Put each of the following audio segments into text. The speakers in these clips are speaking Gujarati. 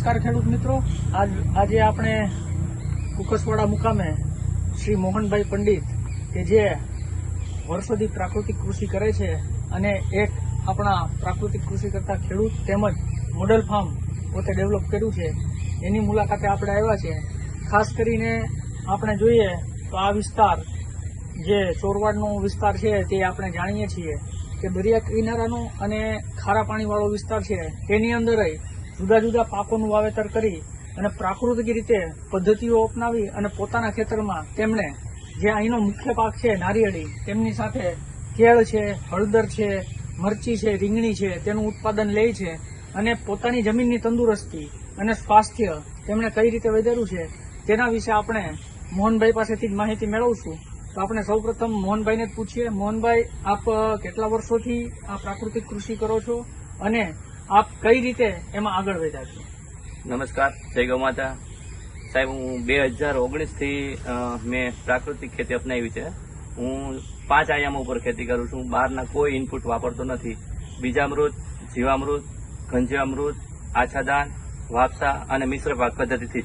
નમસ્કાર ખેડૂત મિત્રો. આજ આજે આપણે કુકસવાડા મુકામે શ્રી મોહનભાઈ પંડિત કે જે વર્ષોથી પ્રાકૃતિક કૃષિ કરે છે અને એક આપણા પ્રાકૃતિક કૃષિ કરતા ખેડૂત તેમજ મોડલ ફાર્મ પોતે ડેવલપ કર્યું છે. એની મુલાકાતે આપણે આવ્યા છે. ખાસ કરીને આપણે જોઈએ તો આ વિસ્તાર જે ચોરવાડનો વિસ્તાર છે તે આપણે જાણીએ છીએ કે દરિયા કિનારાનો અને ખારા પાણીવાળો વિસ્તાર છે. તેની અંદર જુદા જુદા પાકોનું વાવેતર કરી અને પ્રાકૃતિક રીતે પદ્ધતિઓ અપનાવી અને પોતાના ખેતરમાં તેમણે જે અહીંનો મુખ્ય પાક છે નારિયેળી, તેમની સાથે કેળ છે, હળદર છે, મરચી છે, રીંગણી છે, તેનું ઉત્પાદન લે છે અને પોતાની જમીનની તંદુરસ્તી અને સ્વાસ્થ્ય તેમણે કઈ રીતે વધાર્યું છે તેના વિશે આપણે મોહનભાઈ પાસેથી જ માહિતી મેળવશું. તો આપણે સૌપ્રથમ મોહનભાઈને જ પૂછીએ. મોહનભાઈ, આપ કેટલા વર્ષોથી આ પ્રાકૃતિક કૃષિ કરો છો અને આપ કઈ રીતે એમાં આગળ વધ્યા છો? નમસ્કાર જય ગૌ માતા. સાહેબ હું બે હજાર ઓગણીસથી મેં પ્રાકૃતિક ખેતી અપનાવી છે. હું પાંચ આયામો ઉપર ખેતી કરું છું. બહારના કોઈ ઇનપુટ વાપરતો નથી. બીજામૃત જીવામૃત ઘંજીવામૃત આછાદાન વાપસા અને મિશ્ર પાક પદ્ધતિથી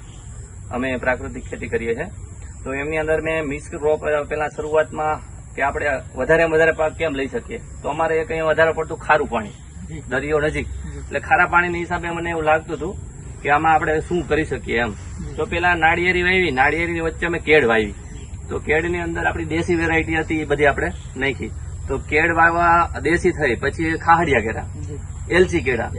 અમે પ્રાકૃતિક ખેતી કરીએ છીએ. તો એમની અંદર મેં મિશ્ર રોપ પેલા શરૂઆતમાં કે આપણે વધારે વધારે પાક કેમ લઈ શકીએ? તો અમારે એ કંઈ વધારે પડતું ખારું પાણી દરિયો નજીક. એટલે ખારા પાણીના હિસાબે મને એવું લાગતું હતું કે આમાં આપણે શું કરી શકીએ એમ. તો પેલા નાળિયેરી વાવી નાળિયેરીની વચ્ચે અમે કેળ વાવી તો કેળની અંદર આપણી દેશી વેરાયટી હતી એ બધી આપણે નાખી. તો કેળ વાવવા દેશી થઈ પછી એ ખાહડિયા કેળા એલચી કેળા.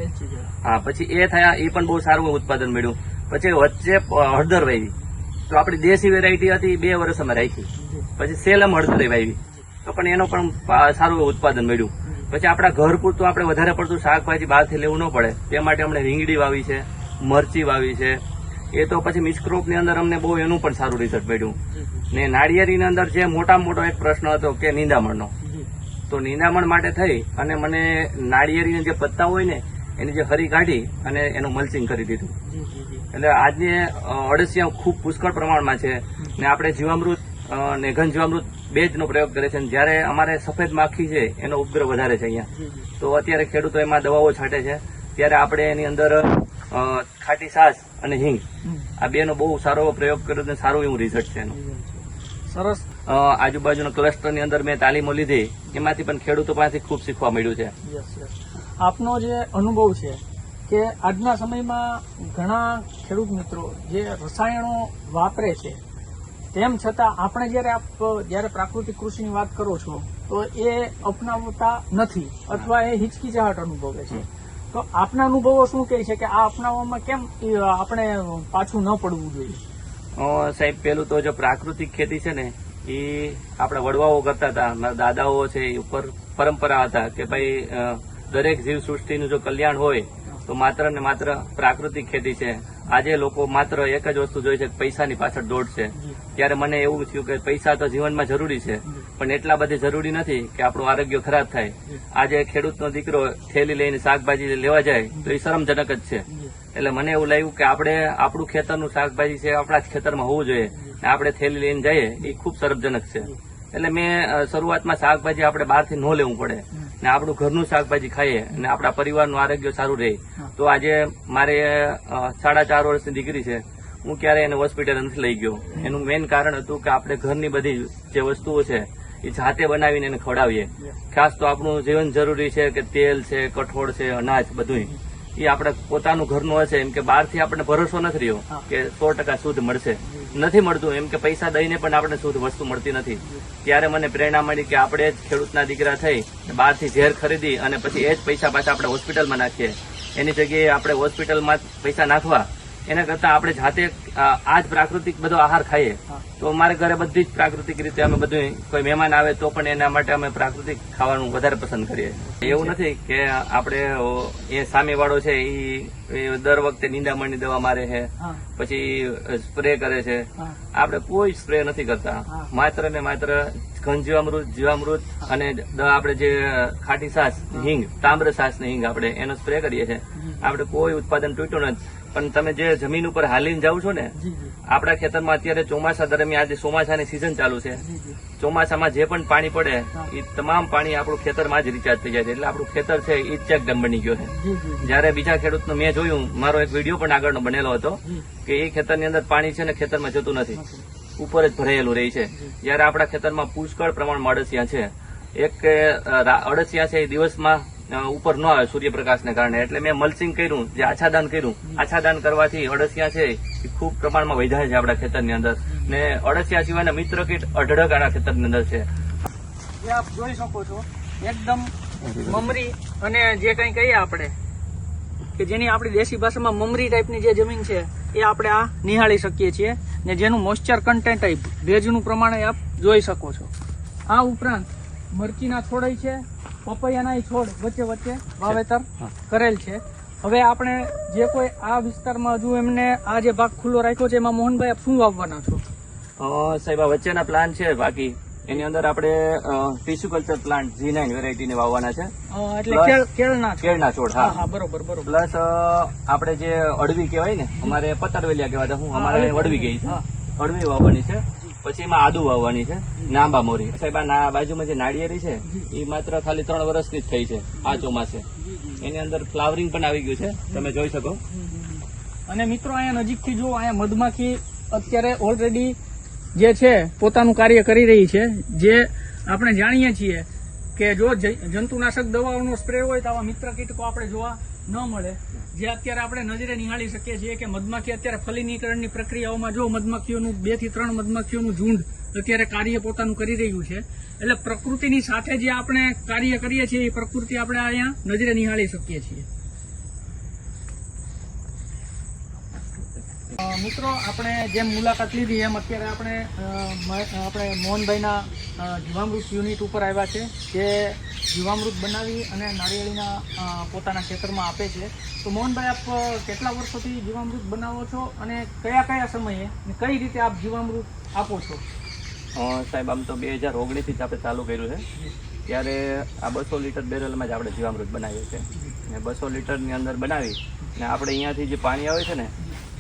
હા પછી એ થયા એ પણ બહુ સારું ઉત્પાદન મળ્યું. પછી વચ્ચે હળદર વાવી તો આપણી દેશી વેરાયટી હતી એ બે વર્ષ અમે રાખી. પછી સેલમ હળદર વાવી તો પણ એનો પણ સારું ઉત્પાદન મળ્યું. પછી આપણા ઘર પૂરતું આપણે વધારે પડતું શાકભાજી બહારથી લેવું ન પડે. તે માટે અમને રીંગડી વાવી છે મરચી વાવી છે. એ તો પછી મિસક્રોપની અંદર અમને બહુ એનું પણ સારું રિઝલ્ટ મળ્યું. ને નાળિયેરીની અંદર જે મોટા મોટો એક પ્રશ્ન હતો કે નિંદામણનો. તો નિંદામણ માટે થઈ અને મને નાળિયેરીના જે પત્તા હોય ને એની જે હરી કાઢી અને એનું મલ્ચિંગ કરી દીધું. એટલે આજની અળસિયા ખૂબ પુષ્કળ પ્રમાણમાં છે. ને આપણે જીવામૃત ને જીવામૃત બે જનો પ્રયોગ કરે છે. જ્યારે અમારે સફેદ માખી છે એનો ઉપગ્રહ વધારે છે અહીંયા. તો અત્યારે ખેડૂતો એમાં દવાઓ છાંટે છે. ત્યારે આપણે એની અંદર ખાટી સાસ અને હિંગ. આ આ બેનો બહુ સારો પ્રયોગ કર્યો અને સારું એવું રિઝલ્ટ છે એનું. સરસ. આજુબાજુના ક્લસ્ટરની અંદર મેં તાલીમો લીધી. એમાંથી પણ ખેડૂતો પાસેથી ખૂબ શીખવા મળ્યું છે. આપનો જે અનુભવ છે કે આજના સમયમાં ઘણા ખેડૂત મિત્રો જે રસાયણો વાપરે છે તેમ છતાં આપણે જ્યારે આપ, જ્યારે પ્રાકૃતિક કૃષિની વાત કરો છો, તો એ અપનાવતા નથી અથવા એ હિચકિચાહટ અનુભવે છે. તો આપના અનુભવો શું કહે છે કે આ અપનાવવામાં કેમ આપણે પાછું ન પડવું જોઈએ? સાહેબ, પેલું તો જો પ્રાકૃતિક ખેતી છે ને, એ આપણે વડવાઓ કરતા હતા, મારા દાદાઓ છે એ ઉપર પરંપરા હતા કે ભાઈ દરેક જીવ સૃષ્ટિનું જો કલ્યાણ હોય, તો માત્ર ને માત્ર પ્રાકૃતિક ખેતી છે. આજે લોકો માત્ર એક જ વસ્તુ જોઈ છે કે પૈસાની પાછળ દોડશે ત્યારે મને એવું થયું કે પૈસા તો જીવનમાં જરૂરી છે પણ એટલા બધી જરૂરી નથી કે આપણું આરોગ્ય ખરાબ થાય. આજે ખેડૂતનો દીકરો થેલી લઈને શાકભાજી લેવા જાય તો એ શરમજનક જ છે. એટલે મને એવું લાગ્યું કે આપણે આપણું ખેતરનું શાકભાજી છે આપણા જ ખેતરમાં હોવું જોઈએ. આપણે થેલી લઈને જઈએ એ ખૂબ શરમજનક છે. એટલે મેં શરૂઆતમાં શાકભાજી આપણે બહારથી ન લેવું પડે. ને આપણું ઘરનું શાકભાજી ખાઈએ અને આપણા પરિવારનું આરોગ્ય સારું રહે. તો આજે મારે સાડા ચાર વર્ષની દીકરી છે. હું ક્યારે એને હોસ્પિટલ નથી લઈ ગયો. એનું મેઇન કારણ હતું કે આપણે ઘરની બધી જે વસ્તુઓ છે એ જાતે બનાવીને એને ખવડાવીએ. ખાસ તો આપણું જીવન જરૂરી છે કે તેલ છે કઠોળ છે અનાજ બધું એ આપણે પોતાનું ઘરનું હશે એમ કે બહારથી આપણને ભરોસો નથી રહ્યો કે સો ટકા શુદ્ધ મળશે. નથી મળતું એમ કે પૈસા દઈને પણ આપણે શુદ્ધ વસ્તુ મળતી નથી. ત્યારે મને પ્રેરણા મળી કે આપણે જ ખેડૂતના દીકરા થઈ બહારથી ઝેર ખરીદી અને પછી એ જ પૈસા પાછા આપણે હોસ્પિટલમાં નાખીએ. એની જગ્યાએ આપણે હોસ્પિટલમાં પૈસા નાખવા એના કરતા આપણે જાતે આ જ પ્રાકૃતિક બધો આહાર ખાઈએ તો અમારે ઘરે બધી જ પ્રાકૃતિક રીતે અમે બધું કોઈ મહેમાન આવે તો પણ એના માટે અમે પ્રાકૃતિક ખાવાનું વધારે પસંદ કરીએ. એવું નથી કે આપણે એ સામેવાળો છે એ દર વખતે નિંદામણની દવા મારે છે પછી સ્પ્રે કરે છે. આપણે કોઈ સ્પ્રે નથી કરતા. માત્ર ને માત્ર ઘન જીવામૃત જીવામૃત અને આપણે જે ખાટી સાસ હિંગ તામ્ર સાસ ને હિંગ આપણે એનો સ્પ્રે કરીએ છીએ. આપણે કોઈ ઉત્પાદન તૂટ્યું નથી. પણ તમે જે જમીન ઉપર હાલીને જાઓ છો ને આપણા ખેતરમાં અત્યારે ચોમાસા દરમિયાન આજે ચોમાસાની સિઝન ચાલુ છે. ચોમાસામાં જે પણ પાણી પડે એ તમામ પાણી આપણું ખેતરમાં જ રિચાર્જ થઈ જાય છે. એટલે આપણું ખેતર છે એ ચેકડેમ બની ગયો છે. જયારે બીજા ખેડૂતનો મેં જોયું મારો એક વીડિયો પણ આગળનો બનેલો હતો કે એ ખેતરની અંદર પાણી છે ને ખેતરમાં જતું નથી. ઉપર જ ભરાયેલું રહે છે. જ્યારે આપણા ખેતરમાં પુષ્કળ પ્રમાણમાં અળસિયા છે એક અડસિયા છે એ દિવસમાં ઉપર ન આવે સૂર્યપ્રકાશને કારણે. એટલે મેં મલ્સિંગ કર્યું જે આછાદાન કર્યું. આછાદાન કરવાથી અળસિયા છે એ ખૂબ પ્રમાણમાં વધારે છે આપણા ખેતરની અંદર. ને અળસિયા સિવાયના મિત્ર કીટ અઢળક આપણા ખેતરની અંદર છે. જે આપ જોઈ શકો છો એકદમ મમરી અને જે કંઈ કહીએ આપણે કે જેની આપણી દેશી ભાષામાં મમરી ટાઈપની જે જમીન છે એ આપણે આ નિહાળી શકીએ છીએ. ને જેનું મોઇસ્ચર કન્ટેન્ટ ભેજનું પ્રમાણે આપ જોઈ શકો છો. આ ઉપરાંત મરચીના છોડાય છે પપૈયાના છોડ વચ્ચે વચ્ચે વાવેતર કરેલ છે. હવે આપણે જે કોઈ આ વિસ્તારમાં હજુ એમને આ જે ભાગ ખુલ્લો રાખ્યો છે એમાં મોહનભાઈ આપ શું વાવવાના છો? સાહેબ આ વચ્ચેના પ્લાન છે બાકી. એની અંદર આપણે tissue culture plant G nine વેરાયટીને વાવવાના છે. એટલે કેળ કેળના. કેળના છોડ હા. હા બરોબર બરોબર. પ્લસ આપણે જે અડવી કહેવાય ને અમારે પતરવેલિયા કહેવાય હું અમારે અડવી ગઈ છે. અડવી વાવવાની છે. પછી એમાં આદુ વાવવાની છે, નાંબા મોરી. સાહેબ, આ બાજુમાં જે નાળિયેરી છે, એ માત્ર ખાલી ત્રણ વર્ષની જ થઈ છે, આ ચોમાસે. એની અંદર ફ્લાવરિંગ પણ આવી ગયું છે, તમે જોઈ શકો. અને મિત્રો, અહીંયા નજીકથી જો અહીંયા મધમાખી અત્યારે ઓલરેડી જે છે, પોતાનું કાર્ય કરી રહી છે. જે આપણે જાણીએ છીએ કે જો જંતુનાશક દવાઓનો સ્પ્રે હોય તો આવા મિત્ર કીટકો આપણે જોવા ન મળે. જે અત્યારે આપણે નજરે નિહાળી શકીએ છીએ કે મધમાખી અત્યારે ફલિનીકરણની પ્રક્રિયાઓમાં જો મધમાખીઓનું બેથી ત્રણ મધમાખીઓનું ઝુંડ અત્યારે કાર્ય પોતાનું કરી રહ્યું છે, એટલે પ્રકૃતિની સાથે જે આપણે કાર્ય કરીએ છીએ એ પ્રકૃતિ આપણે અહીંયા નજરે નિહાળી શકીએ છીએ. મિત્રો આપણે જેમ મુલાકાત લીધી એમ અત્યારે આપણે આપણે મોહનભાઈના જીવામૃત યુનિટ ઉપર આવ્યા છે જે જીવામૃત બનાવી અને નાળિયેળીના પોતાના ખેતરમાં આપે છે. તો મોહનભાઈ આપ કેટલા વર્ષોથી જીવામૃત બનાવો છો અને કયા કયા સમયે અને કઈ રીતે આપ જીવામૃત આપો છો? સાહેબ આમ તો બે હજાર ઓગણીસથી જ આપણે ચાલુ કર્યું છે. ત્યારે આ બસો લીટર બેરલમાં જ આપણે જીવામૃત બનાવીએ છીએ. ને બસો લીટરની અંદર બનાવી અને આપણે અહીંયાથી જે પાણી આવે છે ને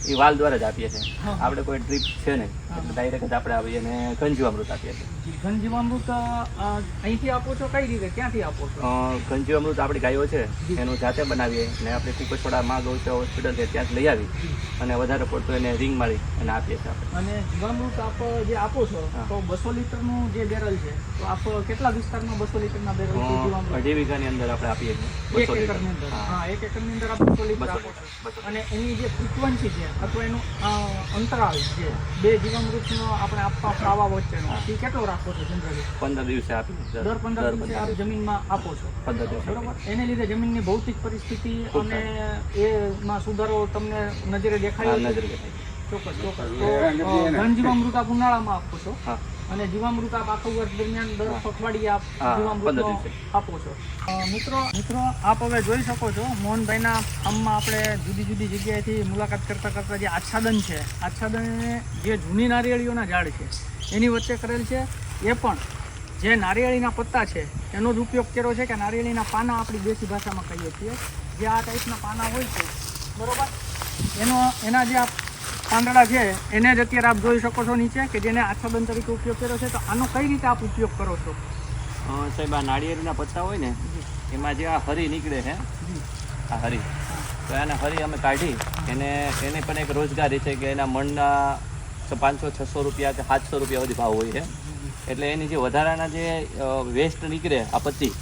એ વાલ દ્વારા જ આપીએ છીએ. આપણે કોઈ ડ્રીપ છે ને એટલે ડાયરેક્ટ જ આપણે આવીએ ને કંજુ જીવામૃત આપીએ છીએ. ઘન જીવામૃત અ, અ, અહીંથી આપો છો? કઈ રીતે? ક્યાંથી આપો છો? અ, આપણી ગાયો છે એનું જાતે બનાવીએ અને આપણે કુકસવાડામાં ગૌચા હોસ્પિટલ છે ત્યાં લઈ આવી અને વધારે પડતું એને રિંગ મારી અને આપીએ છીએ આપણે. અને જીવામૃત આપ જે આપો છો તો બસો લીટરનું જે બેરલ છે તો આપ કેટલા વિસ્તારમાં બસો લીટરના બેરલ અઢી વીઘાની અંદર આપણે આપીએ છીએ એક એકરની અંદર. હા. એક એકરની અંદર બસો લીટર આપો છો. અને એની જે ફ્રિકવન્સી છે અથવા એનું અંતરાલ છે બે જીવામૃતનો આપણે આપવા પ્રાવા વચ્ચેનો એ કેટલો રાખો છો પંદર દિવસે આપીએ દર પંદર દિવસે આપ જમીનમાં આપો છો. પંદર દિવસે બરોબર? એને લીધે જમીનની ભૌતિક પરિસ્થિતિ અને એમાં સુધારો તમને નજરે દેખાય નજર ચોક્કસ ચોક્કસ. ઘન જીવામૃત આપ ઉનાળામાં આપો છો. અને જીવામૃત આપ આખું વર્ષ દરમિયાન દર અઠવાડિયે આપ. આપો છો. મિત્રો મિત્રો આપ હવે જોઈ શકો છો મોહનભાઈના ફાર્મમાં આપણે જુદી જુદી જગ્યાએથી મુલાકાત કરતા કરતા જે આચ્છાદન છે આચ્છાદન જે જૂની નારિયેળીઓના ઝાડ છે એની વચ્ચે કરેલ છે એ પણ જે નારિયેળીના પત્તા છે એનો જ ઉપયોગ કર્યો છે કે નારિયેળીના પાના આપણી દેશી ભાષામાં કહીએ છીએ. જે આ ટાઈપના પાના હોય છે બરાબર? એનો એના જે આ પાંદડા છે એને જ અત્યારે આપ જોઈ શકો છો નીચે કે જેને આચ્છાદન તરીકે ઉપયોગ કર્યો છે. તો આનો કઈ રીતે આપ ઉપયોગ કરો છો? સાહેબ આ નાળિયેરીના પત્તા હોય ને એમાં જે આ હરી નીકળે છે આ હરી તો એને હરી અમે કાઢી એને એને પણ એક રોજગારી છે કે એના મણના પાંચસો છસો રૂપિયા કે સાતસો રૂપિયા સુધી ભાવ હોય છે. એટલે એની જે વધારાના જે વેસ્ટ નીકળે આ પત્તી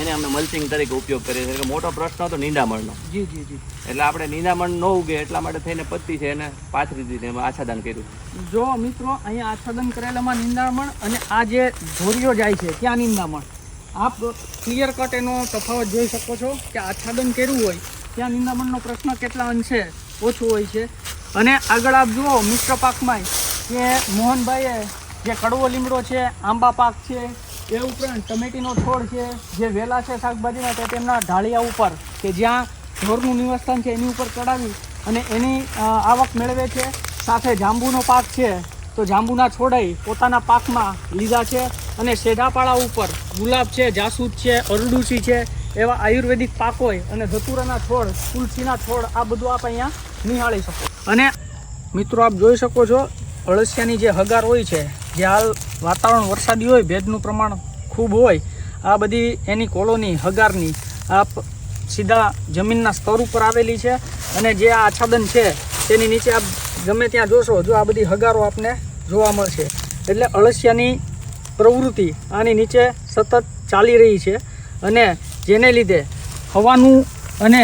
એને અમે મલ્ચિંગ તરીકે ઉપયોગ કરીએ છીએ. એટલે મોટો પ્રશ્ન હતો નીંદામણનો. જી જી જી. એટલે આપણે નીંદામણ ન ઉગે એટલા માટે થઈને પત્તી છે એને પાથરી દીધી એમાં આચ્છાદન કર્યું. જો મિત્રો અહીંયા આચ્છાદન કરેલામાં નિંદામણ અને આ જે ધોરીઓ જાય છે ત્યાં નિંદામણ. આપ ક્લિયર કટ એનો તફાવત જોઈ શકો છો કે આચ્છાદન કર્યું હોય ત્યાં નિંદામણનો પ્રશ્ન કેટલા અંશે ઓછું હોય છે. અને આગળ આપ જુઓ મિશ્ર પાકમાં કે મોહનભાઈએ જે કડવો લીમડો છે, આંબા પાક છે, એ ઉપરાંત ટમેટીનો છોડ છે, જે વેલા છે શાકભાજીના તે તેમના ઢાળિયા ઉપર કે જ્યાં ઢોરનું નિવાસસ્થાન છે, એની ઉપર ચડાવી અને એની આવક મેળવે છે. સાથે જાંબુનો પાક છે, તો જાંબુના છોડાઈ પોતાના પાકમાં લીધા છે અને શેઢાપાળા ઉપર ગુલાબ છે, જાસૂદ છે, અરડુસી છે, એવા આયુર્વેદિક પાક હોય અને ધતુરાના છોડ, તુલસીના છોડ, આ બધું આપ અહીંયા નિહાળી શકો. અને મિત્રો, આપ જોઈ શકો છો, અળસિયાની જે હગાર હોય છે જે હાલ વાતાવરણ વરસાદી હોય, ભેજનું પ્રમાણ ખૂબ હોય, આ બધી એની કોલોની હગારની આ સીધા જમીનના સ્તર ઉપર આવેલી છે અને જે આ આચ્છાદન છે, તેની નીચે આપ ગમે ત્યાં જોશો જો આ બધી હગારો આપને જોવા મળશે. એટલે અળસિયાની પ્રવૃત્તિ આની નીચે સતત ચાલી રહી છે અને જેને લીધે હવાનું અને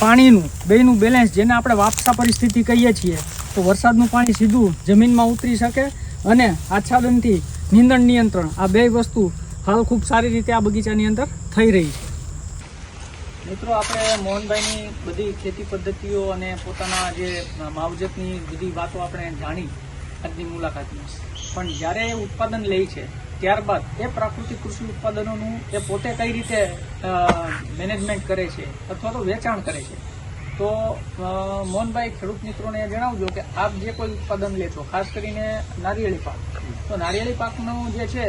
પાણીનું બેયનું બેલેન્સ જેને આપણે વાપસા પરિસ્થિતિ કહીએ છીએ, તો વરસાદનું પાણી સીધું જમીનમાં ઉતરી શકે અને આચ્છાદનથી નિંદણ નિયંત્રણ. આ બે વસ્તુ હાલ ખૂબ સારી રીતે આ બગીચાની અંદર થઈ રહી છે. મિત્રો, આપણે મોહનભાઈની બધી ખેતી પદ્ધતિઓ અને પોતાના જે માવજતની બધી વાતો આપણે જાણી આજની મુલાકાતમાં. પણ જ્યારે એ ઉત્પાદન લે છે, ત્યારબાદ એ પ્રાકૃતિક કૃષિ ઉત્પાદનોનું એ પોતે કઈ રીતે મેનેજમેન્ટ કરે છે અથવા તો વેચાણ કરે છે તો મોહનભાઈ, ખેડૂત મિત્રોને જણાવજો કે આપ જે કોઈ ઉત્પાદન લેશો, ખાસ કરીને નારિયેળી પાક. તો નારિયેળી પાકનું જે છે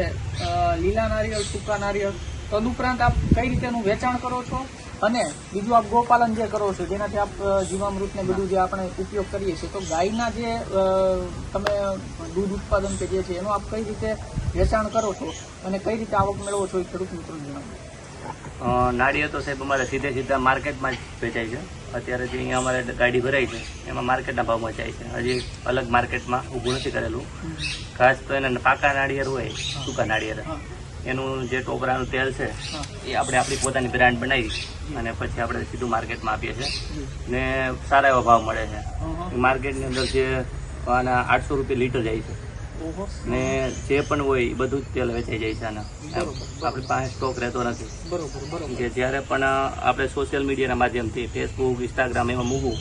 લીલા નારિયેળ, સૂકા નારિયેળ, તદુપરાંત આપ કઈ રીતે એનું વેચાણ કરો છો? અને બીજું આપ ગોપાલન જે કરો છો, જેનાથી આપ જીવામૃતને બધું જે આપણે ઉપયોગ કરીએ છીએ, તો ગાયના જે તમે દૂધ ઉત્પાદન કે જે છે, એનું આપ કઈ રીતે વેચાણ કરો છો? અને કઈ રીતે આવક મેળવો છો એ ખેડૂત મિત્રોને જણાવજો. નાળિયેર તો સાહેબ અમારે સીધે સીધા માર્કેટમાં જ વેચાય છે. અત્યારે જે અહીંયા અમારે ગાડી ભરાય છે એમાં માર્કેટના ભાવમાં જાય છે. હજી અલગ માર્કેટમાં ઊભું નથી કરેલું. ખાસ તો એને પાકા નાળિયેર હોય સૂકા નાળિયેર. એનું જે ટોપરાનું તેલ છે એ આપણે આપણી પોતાની બ્રાન્ડ બનાવી અને પછી આપણે સીધું માર્કેટમાં આપીએ છીએ. ને સારા એવા ભાવ મળે છે. માર્કેટની અંદર જે આના આઠસો રૂપિયા લીટર જાય છે. ને જે પણ હોય એ બધું જ તેલ વેચાઈ જાય છે આના. બરોબર. આપણી પાસે સ્ટોક રહેતો નથી. કે જ્યારે પણ આપણે સોશિયલ મીડિયાના માધ્યમથી ફેસબુક ઇન્સ્ટાગ્રામ એમાં મૂકું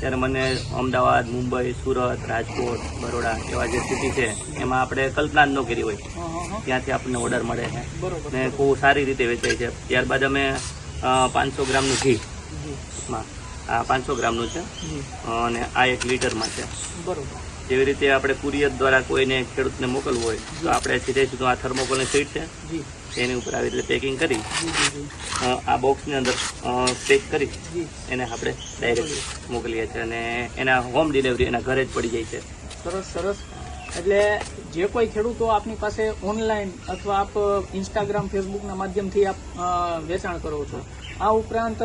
ત્યારે મને અમદાવાદ મુંબઈ સુરત રાજકોટ બરોડા એવા જે સિટી છે એમાં આપણે કલ્પના જ ન કરી હોય. ત્યાંથી આપણને ઓર્ડર મળે છે. ને બહુ સારી રીતે વેચાય છે. ત્યારબાદ અમે પાંચસો ગ્રામનું ઘી. માં આ પાંચસો ગ્રામનું છે. અને આ એક લીટરમાં છે. બરોબર. જેવી રીતે આપણે કુરિયર દ્વારા કોઈને ખેડૂતને મોકલવું હોય તો આપણે સીધે સીધું આ થર્મોકોલની સીટ છે એની ઉપર આવી રીતે પેકિંગ કરી આ બોક્સની અંદર પેક કરી એને આપણે ડાયરેક્ટ મોકલીએ છીએ અને એના હોમ ડિલિવરી એના ઘરે જ પડી જાય છે. સરસ સરસ. એટલે જે કોઈ ખેડૂતો આપની પાસે ઓનલાઈન અથવા આપ ઇન્સ્ટાગ્રામ ફેસબુકના માધ્યમથી આપ વેચાણ કરો છો આ ઉપરાંત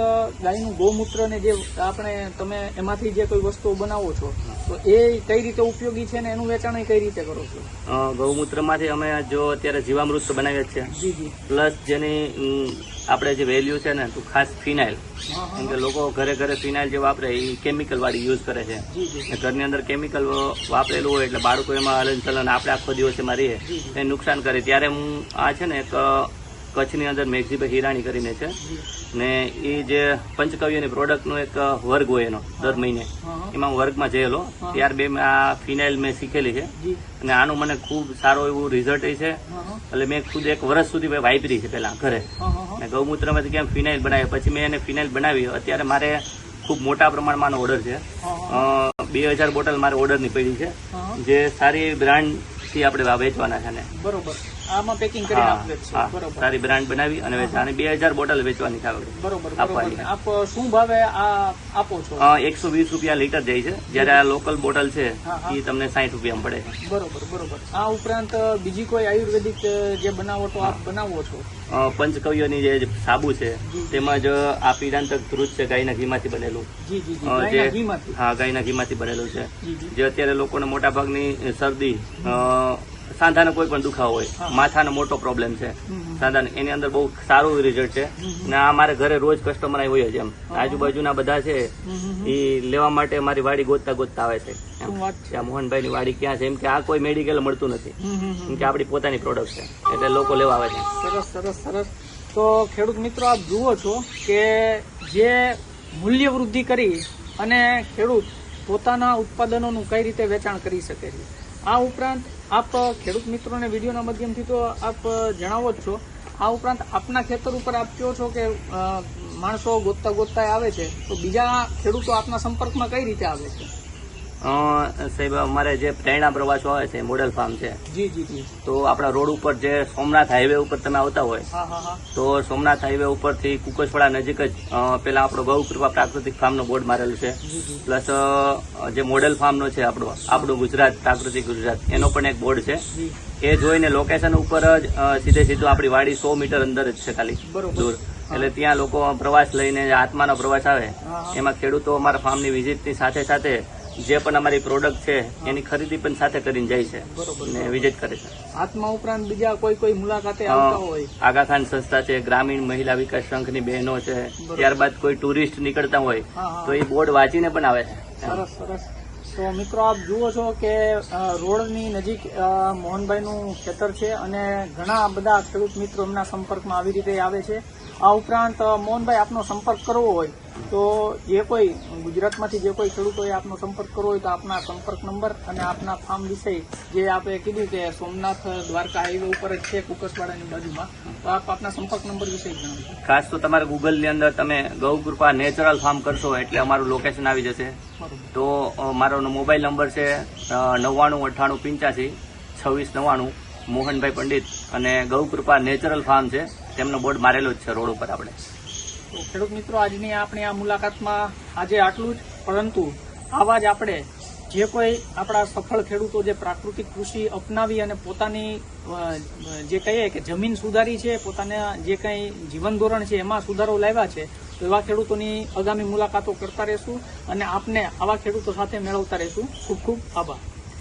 ગાયનું ગૌમૂત્ર ને જે આપણે તમે એમાંથી જે કોઈ વસ્તુઓ બનાવો છો તો એ કઈ રીતે ઉપયોગી છે ને એનું વેચાણ કઈ રીતે કરો છો? ગૌમૂત્રમાંથી અમે જો અત્યારે જીવામૃત બનાવીએ છે પ્લસ જેની આપણે જે વેલ્યુ છે ને તો ખાસ ફિનાઇલ. કેમ કે લોકો ઘરે ઘરે ફિનાઇલ જે વાપરે એ કેમિકલ વાળી યુઝ કરે છે. ઘરની અંદર કેમિકલ વાપરેલું હોય એટલે બાળકો એમાં હલન ચલન આપણે આખો દિવસ એમાં રહીએ એ નુકસાન કરે. ત્યારે હું આ છે ને એક કચ્છની અંદર મેઘજીભાઈ હિરાણી કરીને છે. ને એ જે પંચકવ્યની પ્રોડક્ટનો એક વર્ગ હોય એનો દર મહિને. એમાં હું વર્ગમાં જયેલો. ત્યાર બે મેં આ ફિનાઇલ મેં શીખેલી છે. અને આનું મને ખૂબ સારું એવું રિઝલ્ટ છે. હા હા. એટલે મેં ખુદ એક વર્ષ સુધી મેં વાપરી છે પહેલાં ઘરે. અને ગૌમૂત્રમાંથી કેમ ફિનાઇલ બનાવી પછી મેં એને ફિનાઇલ બનાવી. અત્યારે મારે ખૂબ મોટા પ્રમાણમાં ઓર્ડર છે. બે હજાર બોટલ મારે ઓર્ડરની પડી છે. જે સારી બ્રાન્ડથી આપણે વેચવાના છે ને. બરોબર. આમાં પેકિંગ કરી આપે છે બરોબર. સારી બ્રાન્ડ બનાવી અને બે હજાર બોટલ વેચવાની છે બરોબર બરોબર. આપ શું ભાવે આ આપો છો? એકસો વીસ રૂપિયા લીટર જાય છે. જ્યારે આ લોકલ બોટલ છે. એ તમને સાઠ રૂપિયા પડે છે. બરોબર બરોબર. આ ઉપરાંત બીજી કોઈ આયુર્વેદિક જે બનાવટો આપ બનાવો છો? પંચકવ્યોની જે સાબુ છે તેમજ તેમાં જ આ પીડાંતક ધ્રુજ છે ગાયના ઘીમાંથી બનેલું. જી ગાયના ઘીમાંથી? હા ગાયના ઘીમાંથી બનેલું છે. જી અત્યારે લોકોને મોટા ભાગની શરદી સાંધાનો કોઈ પણ દુખાવો હોય માથાનો મોટો પ્રોબ્લેમ છે. સાંધાનો એની અંદર બહુ સારું રિઝલ્ટ છે. ને આ મારે ઘરે રોજ કસ્ટમર આવી હોય છે એમ. આજુબાજુના બધા છે. એ લેવા માટે મારી વાડી ગોતતા ગોતતા આવે છે. મોહનભાઈની વાડી ક્યાં છે? એમ કે આ કોઈ મેડિકલ મળતું નથી. એમ કે આપણી પોતાની પ્રોડક્ટ છે. એટલે લોકો લેવા આવે છે. સરસ સરસ સરસ. તો ખેડૂત મિત્રો આપ જુઓ છો કે જે મૂલ્ય વૃદ્ધિ કરી અને ખેડૂત પોતાના ઉત્પાદનોનું કઈ રીતે વેચાણ કરી શકે છે? આ ઉપરાંત આપ ખેડૂત મિત્રોને વિડીયોના માધ્યમથી તો આપ જણાવો જ છો. આ ઉપરાંત આપના ખેતર ઉપર આપ કહો છો કે માણસો ગોતતા ગોતતા આવે છે. તો બીજા ખેડૂતો આપના સંપર્કમાં કઈ રીતે આવે છે? સાહેબ અમારે જે પ્રેરણા પ્રવાસો આવે છે મોડેલ ફાર્મ છે. જી જી જી. તો આપણા રોડ ઉપર જે સોમનાથ હાઈવે ઉપર તમે આવતા હોય તો સોમનાથ હાઈવે ઉપરથી કુકસવાડા નજીક જ પેલા આપણો ગૌ કૃપા પ્રાકૃતિક ફાર્મનો બોર્ડ મારેલું છે. પ્લસ જે મોડેલ ફાર્મનો છે આપણો આપણું ગુજરાત પ્રાકૃતિક ગુજરાત એનો પણ એક બોર્ડ છે. એ જોઈને લોકેશન ઉપર જ સીધે સીધું આપણી વાડી સો મીટર અંદર જ છે ખાલી દૂર. એટલે ત્યાં લોકો પ્રવાસ લઈને આત્માનો પ્રવાસ આવે. એમાં ખેડૂતો અમારા ફાર્મની વિઝિટની સાથે સાથે જે પણ અમારી પ્રોડક્ટ છે એની ખરીદી પણ સાથે કરીને જાય છે ને વિઝિટ કરે છે. આત્મા ઉપરાંત બીજા કોઈ કોઈ મુલાકાતે આવતા હોય. આગા સંસ્થા છે ગ્રામીણ મહિલા વિકાસ સંઘની બહેનો છે ત્યારબાદ કોઈ ટુરિસ્ટ નીકળતા હોય. તો એ બોર્ડ વાંચીને પણ આવે છે. સરસ સરસ. તો મિત્રો આપ જુઓ છો કે રોડની નજીક મોહનભાઈનું ખેતર છે અને ઘણા બધા ખેડૂત મિત્રો એમના સંપર્કમાં આવી રીતે આવે છે. આ ઉપરાંત મોહનભાઈ આપનો સંપર્ક કરવો હોય તો જે કોઈ ગુજરાતમાંથી જે કોઈ ખેડૂતોએ આપનો સંપર્ક કરવો હોય તો આપના સંપર્ક નંબર અને આપના ફાર્મ વિશે જે આપે કીધું કે સોમનાથ દ્વારકા હાઈવે ઉપર જ છે કુકસવાડાની બાજુમાં તો આપ આપના સંપર્ક નંબર વિશે જણાવજો. ખાસ તો તમારે ગૂગલની અંદર તમે ગૌ કૃપા નેચરલ ફાર્મ કરશો એટલે અમારું લોકેશન આવી જશે. તો મારો મોબાઈલ નંબર છે નવ્વાણું અઠ્ઠાણું પંચ્યાસી છવ્વીસ નવ્વાણું મોહનભાઈ પંડિત અને ગૌકૃપા નેચરલ ફાર્મ છે. તેમનો બોર્ડ મારેલો જ છે રોડ ઉપર આપણે. તો ખેડૂત મિત્રો, આજની આપણી આ મુલાકાતમાં આજે આટલું જ. પરંતુ આવા જ આપણે જે કોઈ આપણા સફળ ખેડૂતો જે પ્રાકૃતિક કૃષિ અપનાવી અને પોતાની જે કહીએ કે જમીન સુધારી છે, પોતાના જે કંઈ જીવન ધોરણ છે, એમાં સુધારો લાવ્યા છે, તો એવા ખેડૂતોની આગામી મુલાકાતો કરતા રહેશું અને આપને આવા ખેડૂતો સાથે મેળવતા રહેશું. ખૂબ ખૂબ આભાર.